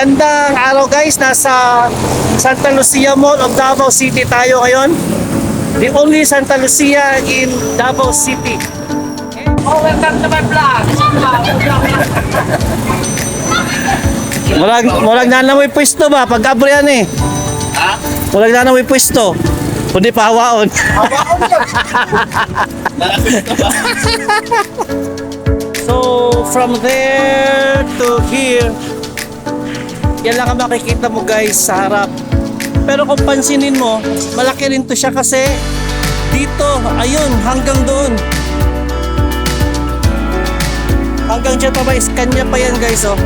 Magandang araw guys, nasa Santa Lucia Mall of Davao City tayo ngayon. The only Santa Lucia in Davao City. Oh, welcome to my vlog. Murag, murag na namoy pwesto ba? Pag abro yan eh. Ha? Murag na namoy pwesto. Kundi pahawaon. so, from there to here, yan lang ang makikita mo guys sa harap. Pero kung pansinin mo, malaki rin to siya kasi dito, ayun, hanggang doon. Hanggang dyan pa ba, scan niya pa yan guys oh.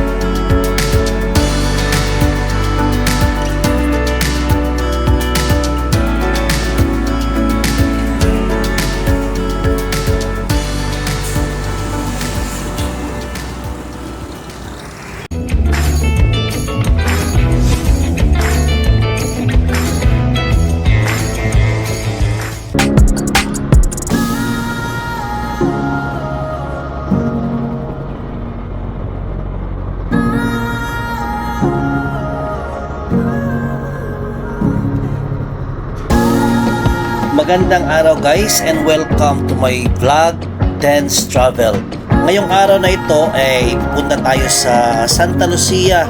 Magandang araw guys and welcome to my vlog Dance Travel. Ngayong araw na ito ay pupunta tayo sa Santa Lucia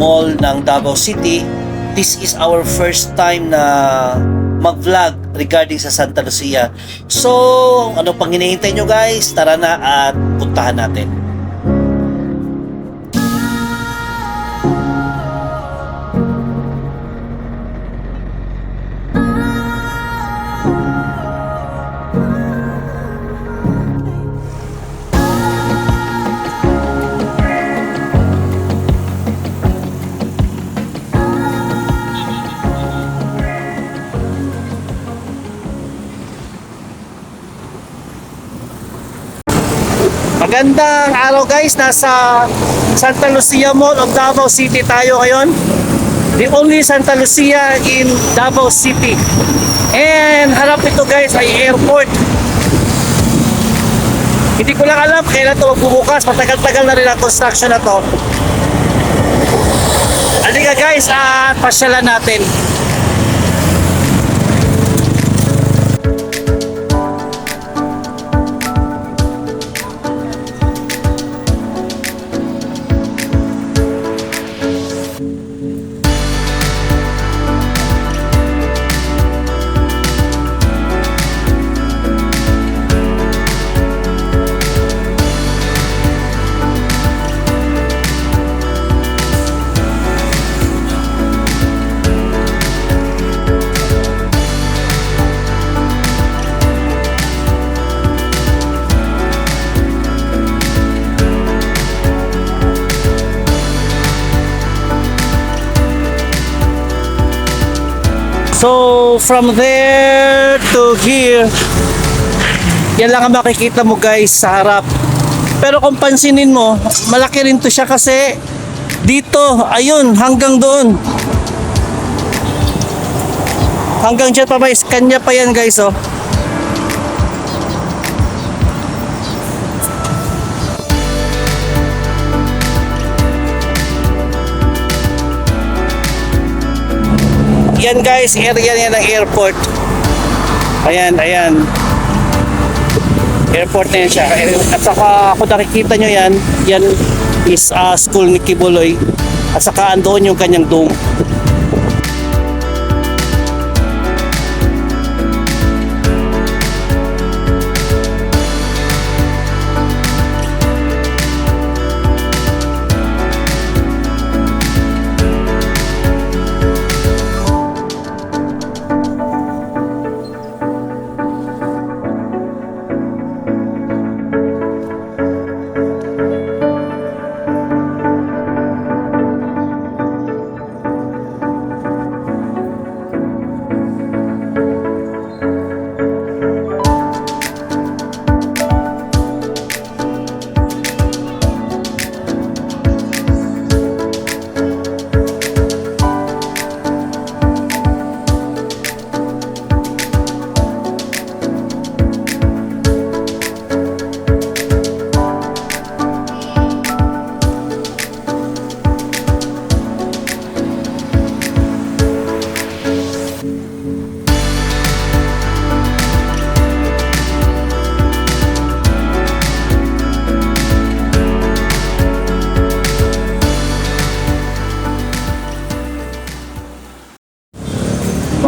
Mall ng Davao City. This is our first time na mag-vlog regarding sa Santa Lucia. So, ano pang hinihintay nyo guys? Tara na at puntahan natin. Magandang araw guys, nasa Santa Lucia Mall of Davao City tayo ngayon. The only Santa Lucia in Davao City. And harap ito guys ay airport. Hindi ko lang alam kailan ito magbubukas. Matagal-tagal na rin ang construction na to. Halika guys, at pasyalan natin. So, from there to here, yan lang ang makikita mo guys sa harap. Pero kung pansinin mo, malaki rin to siya kasi dito, ayun, hanggang doon. Hanggang dyan pa ba, scan niya pa yan guys oh. Yan guys, area niya ng airport. Ayan, ayan. Airport na yan siya. At saka kung nakikita nyo yan, yan is uh, school ni Kibuloy. At saka andoon yung kanyang dome.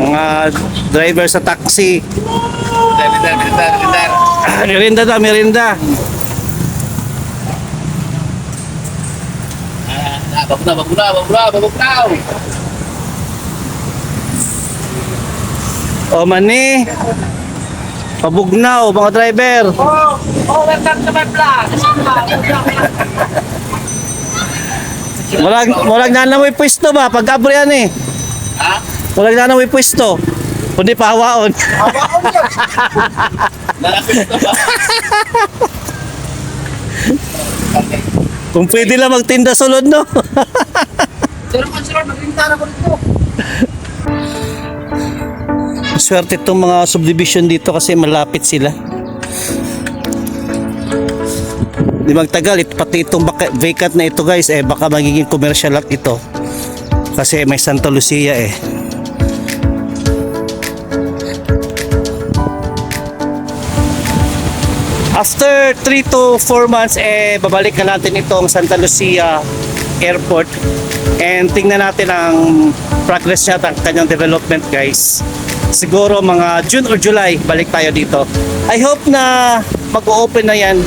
Mga driver sa taxi. Bidar, bidar, bidar. Ah, Merinda daw, merinda. Ah, babuna, babuna, babuna, babuna. O mani. Pabugnaw, mga driver. Oh, oh, welcome to my vlog. Walang, walang nanamoy pwesto ba? Pagkabri yan eh. Ha? Walang nanamoy pwesto. Kundi pahawaon. Lalapit na ba? Kung pwede lang magtinda sulod, no? Sir, man, sir, naglintara ko dito. Swerte itong mga subdivision dito kasi malapit sila. Di magtagal, it, pati itong baka- vacant na ito guys, eh baka magiging commercial lot ito. Kasi may Santa Lucia eh. After 3 to 4 months, eh, babalik na natin itong Santa Lucia Airport. And tingnan natin ang progress niya at ang kanyang development guys. Siguro mga June or July, balik tayo dito. I hope na mag-open na yan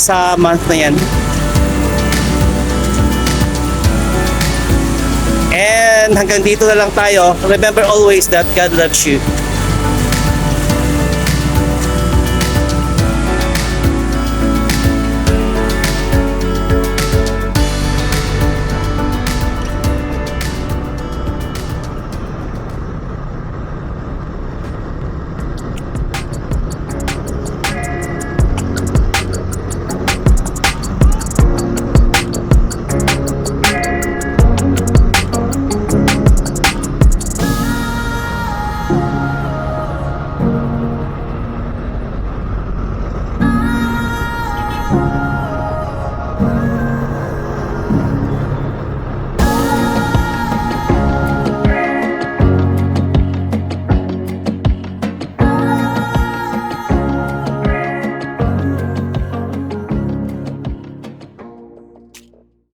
sa month na yan. And hanggang dito na lang tayo. Remember always that God loves you.